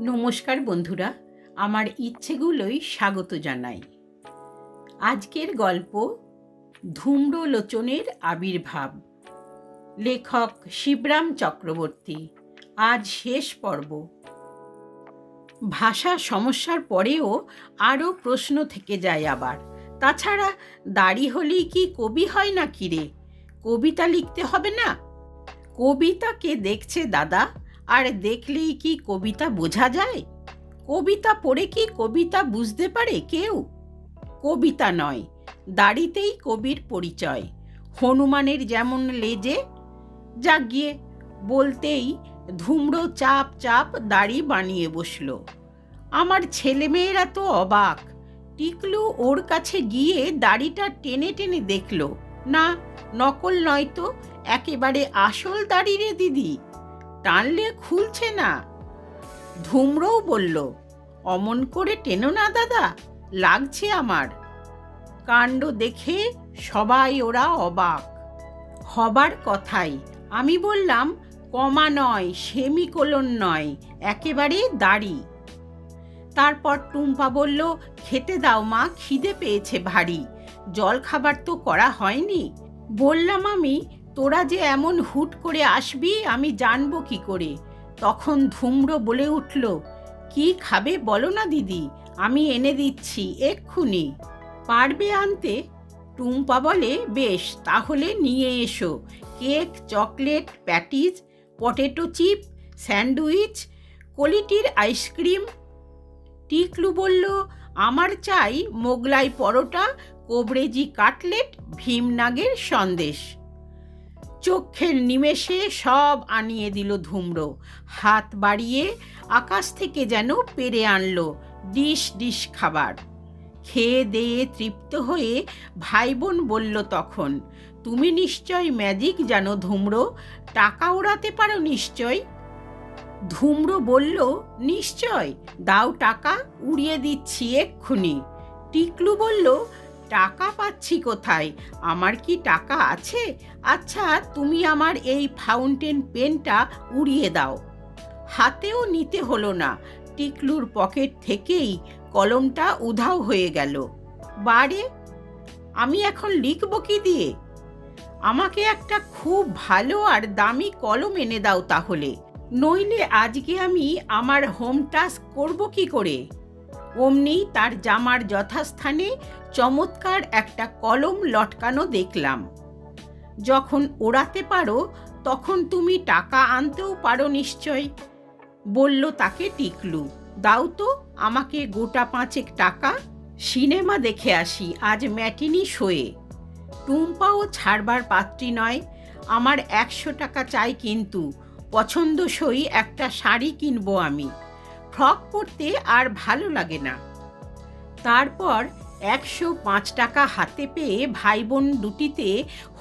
নমস্কার বন্ধুরা, আমার ইচ্ছেগুলোই স্বাগত জানাই। আজকের গল্প ধূম্রলোচনের আবির্ভাব। লেখক শিবরাম চক্রবর্তী, আজ শেষ পর্ব। ভাষা সমস্যার পরেও আরও প্রশ্ন থেকে যায় আবার। তাছাড়া, দাড়ি হলেই কি কবি হয় না কিরে কবিতা লিখতে হবে না? কবিতা কে দেখছে দাদা। আর দেখলেই কি কবিতা বোঝা যায়? কবিতা পড়ে কি কবিতা বুঝতে পারে কেউ? কবিতা নয়, দাড়িতেই কবির পরিচয়। হনুমানের যেমন লেজে যা গিয়ে বলতেই ধুমড়ো চাপ চাপ দাড়ি বানিয়ে বসল। আমার ছেলেমেয়েরা তো অবাক, টিকলু ওর কাছে গিয়ে দাড়িটা টেনে টেনে দেখল। না, নকল নয় তো, একেবারে আসল দাড়ি রে দিদি। টানলে খুলছে না। ধুমরও বলল, অমন করে টেনো না দাদা, লাগছে আমার। কাণ্ড দেখে সবাই ওরা অবাক। হবার কথাই, আমি বললাম, কমা নয়, সেমিকোলন নয়, একেবারে দাড়ি। তারপর টুম্পা বলল, খেতে দাও মা, খিদে পেয়েছে ভারী জল খাবার তো করা হয়নি। বললাম আমি তোরা যে এমন হুট করে আসবি, আমি জানব কি করে। তখন ধুম্র বলে উঠল, কি খাবে বলো না দিদি, আমি এনে দিচ্ছি এক্ষুনি। পারবে আনতে? টুম্পা বলে, বেশ, তাহলে নিয়ে এসো। Cake, chocolate patties potato chip, sandwich, কোয়ালিটির আইসক্রিম। টিকলু বলল, আমার চাই মোগলাই পরোটা, কোবরেজি কাটলেট, ভীমনাগের সন্দেশ। চোখের নিমেষে সব আনিয়ে দিল ধুমড়ো হাত বাড়িয়ে আকাশ থেকে যেন পেরে আনলো ডিশ ডিশ খাবার। খেয়ে দেয়ে তৃপ্ত হয়ে ভাই বোন বলল তখন, তুমি নিশ্চয় ম্যাজিক জানো ধুমড়ো টাকা ওড়াতে পারো নিশ্চয়? ধুমড়ো বলল, নিশ্চয়, দাও টাকা, উড়িয়ে দিচ্ছি এক্ষুনি। টিকলু বলল টাকা পাচ্ছি কোথায়? আমার কি টাকা আছে? আচ্ছা তুমি আমার এই ফাউন্টেন পেনটা উড়িয়ে দাও। হাতেও নিতে হলো না। টিকলুর পকেট থেকেই কলমটা উধাও হয়ে গেল। বারে, আমি এখন লিখব কি দিয়ে? আমাকে একটা খুব ভালো আর দামি কলম এনে দাও তাহলে। নইলে আজকে আমি আমার হোম টাস্ক করব কি করে? অমনি তার জামার যথাস্থানে চমৎকার একটা কলম লটকানো দেখলাম। যখন ওড়াতে পারো, তখন তুমি টাকা আনতেও পারো নিশ্চয়। বলল তাকে টিকলু, দাও তো আমাকে গোটা পাঁচেক টাকা, সিনেমা দেখে আসি, আজ ম্যাটিনি শোয়ে। টুম্পাও ছাড়বার পাত্রী নয়, আমার একশো টাকা চাই কিন্তু, পছন্দসই একটা শাড়ি কিনবো আমি। ফ্রক পরতে আর ভালো লাগে না। তারপর একশো পাঁচ টাকা হাতে পেয়ে ভাই বোন দুটিতে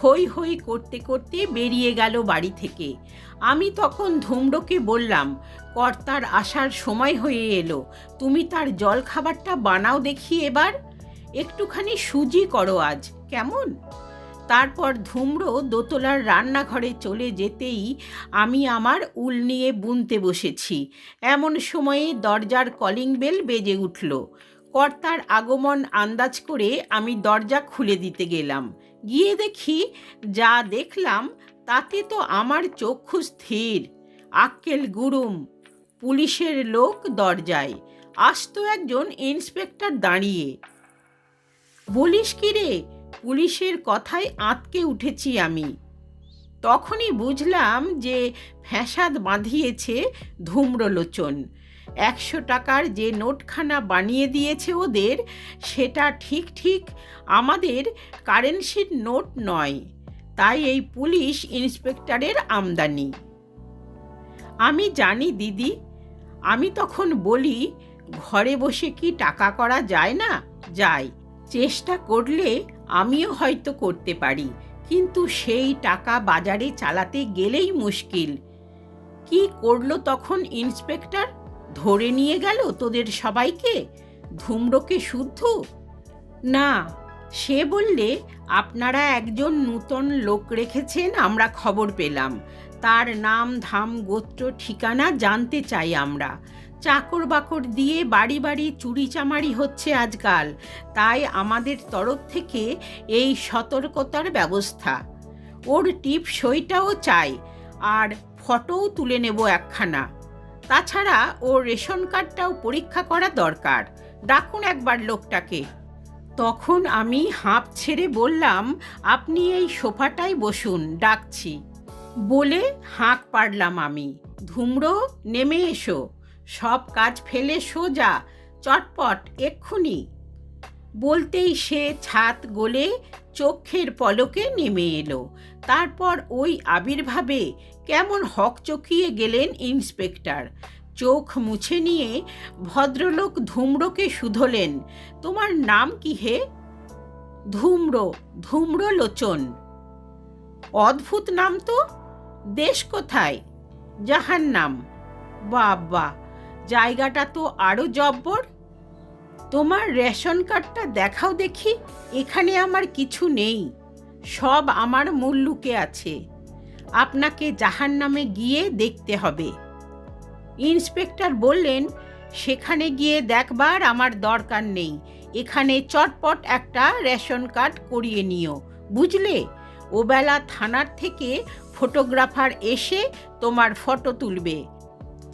হই হই করতে করতে বেরিয়ে গেল বাড়ি থেকে। আমি তখন ধুমড়োকে বললাম, কর্তার আসার সময় হয়ে এলো, তুমি তার জল খাবারটা বানাও দেখি এবার। একটুখানি সুজি করো আজ, কেমন? তারপর ধুমড়ো দোতলার রান্নাঘরে চলে যেতেই আমি আমার উল নিয়ে বুনতে বসেছি। এমন সময়ে দরজার কলিং বেল বেজে উঠল। কর্তার আগমন আন্দাজ করে আমি দরজা খুলে দিতে গেলাম। গিয়ে দেখি যা দেখলাম তাতে তো আমার চক্ষু স্থির। আক্কেল গুরুম, পুলিশের লোক দরজায়। আসতো একজন ইন্সপেক্টর দাঁড়িয়ে। বলিস কি রে পুলিশের কথায় আঁতকে উঠেছি আমি। তখনই বুঝলাম যে ফ্যাসাদ বাঁধিয়েছে ধূম্রলোচন। একশো টাকার যে নোটখানা বানিয়ে দিয়েছে ওদের, সেটা ঠিক ঠিক আমাদের কারেন্সির নোট নয়, তাই এই পুলিশ ইন্সপেক্টরের আমদানি। আমি জানি দিদি, আমি তখন বলি, ঘরে বসে কি টাকা করা যায় না? যায়। চেষ্টা করলে আমিও হয়তো করতে পারি, কিন্তু সেই টাকা বাজারে চালাতে গেলেই মুশকিল। কি করল তখন ইন্সপেক্টর? ধরে নিয়ে গেল তোদের সবাইকে? ধুমড়োকে শুদ্ধ? না, সে বললে, আপনারা একজন নূতন লোক রেখেছেন, আমরা খবর পেলাম। তার নাম, ধাম, গোত্র, ঠিকানা জানতে চাই আমরা। চাকর বাকর দিয়ে বাড়ি বাড়ি চুরি চামারি হচ্ছে আজকাল। তাই আমাদের তরফ থেকে এই সতর্কতার ব্যবস্থা। ওর টিপ সইটাও চাই, আর ফটোও তুলে নেব একখানা। তাছাড়া ওর রেশন কার্ডটাও পরীক্ষা করা দরকার। ডাকুন একবার লোকটাকে। তখন আমি হাঁপ ছেড়ে বললাম, আপনি এই সোফাটাই বসুন, ডাকছি। বলে হাঁক পারলাম আমি। ধুমড়ো নেমে এসো। সব কাজ ফেলে সোজা, চটপট, এক্ষুনি। বলতেই সে ছাদ গলে চোখের পলকে নেমে এলো। তারপর ওই আবির্ভাবে কেমন হকচকিয়ে গেলেন ইন্সপেক্টর। চোখ মুছে নিয়ে ভদ্রলোক ধুম্রকে শুধলেন, তোমার নাম কি হে? ধুম্র ধুমড়ো লোচন অদ্ভুত নাম তো? দেশ কোথায়? জাহান নাম বাবা জায়গাটা তো আরও জব্বর। তোমার রেশন কার্ডটা দেখাও দেখি, এখানে আমার কিছু নেই। সব আমার মুল্লুকে আছে। আপনাকে জাহান নামে গিয়ে দেখতে হবে। ইন্সপেক্টর বললেন, সেখানে গিয়ে দেখবার আমার দরকার নেই। এখানে চটপট একটা রেশন কার্ড করিয়ে নিও। বুঝলে? ওবেলা থানার থেকে ফটোগ্রাফার এসে তোমার ফটো তুলবে।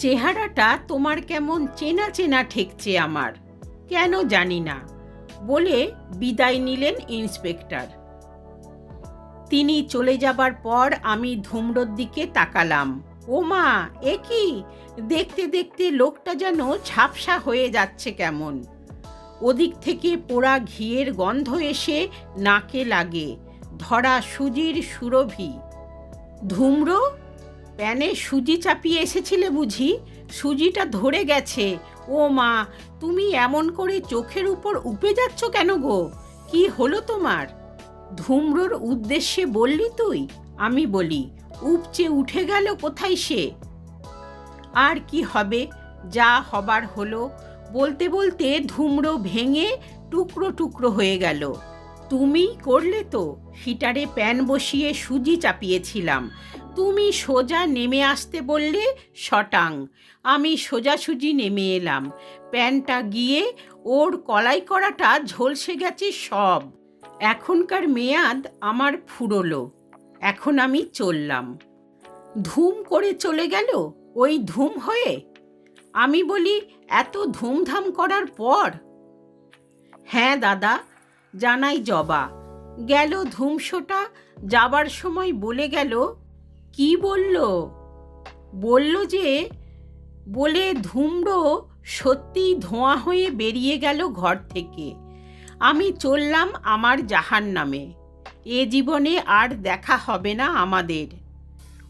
চেহারাটা তোমার কেমন চেনা চেনা ঠেকছে আমার, কেন জানি না, বলে বিদায় নিলেন ইন্সপেক্টর। তিনি চলে যাবার পর আমি ধুমরোর দিকে তাকালাম। ও মা, এ কি? দেখতে দেখতে লোকটা যেন ঝাপসা হয়ে যাচ্ছে কেমন। ওদিক থেকে পোড়া ঘিয়ের গন্ধ এসে নাকে লাগে, ধরা সুজির সুরভি। ধুমরো প্যানে সুজি চাপিয়ে এসেছিলে বুঝি? সুজিটা ধরে গেছে। ও মা, তুমি এমন করে চোখের উপর উপে যাচ্ছ কেন গো? কি হলো তোমার? ধুমরোর উদ্দেশ্যে বললি তুই? আমি বলি, উপচে উঠে গেল কোথায় সে? আর কি হবে? যা হবার হলো। বলতে বলতে ধুমড়ো ভেঙে টুকরো টুকরো হয়ে গেল। তুমি করলে তো। হিটারে প্যান বসিয়ে সুজি চাপিয়েছিলাম। তুমি সোজা নেমে আসতে বললে, শটাং। আমি সোজাসুজি নেমে এলাম। প্যানটা গিয়ে ওর কলাই করাটা ঝলসে গেছে সব। এখনকার মেয়াদ আমার ফুরলো। এখন আমি চললাম। ধুম করে চলে গেল ওই ধুম হয়ে? আমি বলি, এত ধুমধাম করার পর? হ্যাঁ দাদা, জানাই জবা। গেল ধুমশোটা, যাবার সময় বলে গেল কি বলল? বলল যে, বলে ধুমড়ো সত্যি ধোঁয়া হয়ে বেরিয়ে গেল ঘর থেকে। আমি চললাম আমার জাহান নামে এ জীবনে আর দেখা হবে না আমাদের।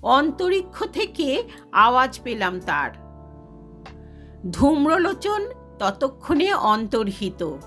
অন্তরিক্ষ থেকে আওয়াজ পেলাম তার। ধূম্রলোচন ততক্ষণে অন্তর্হিত।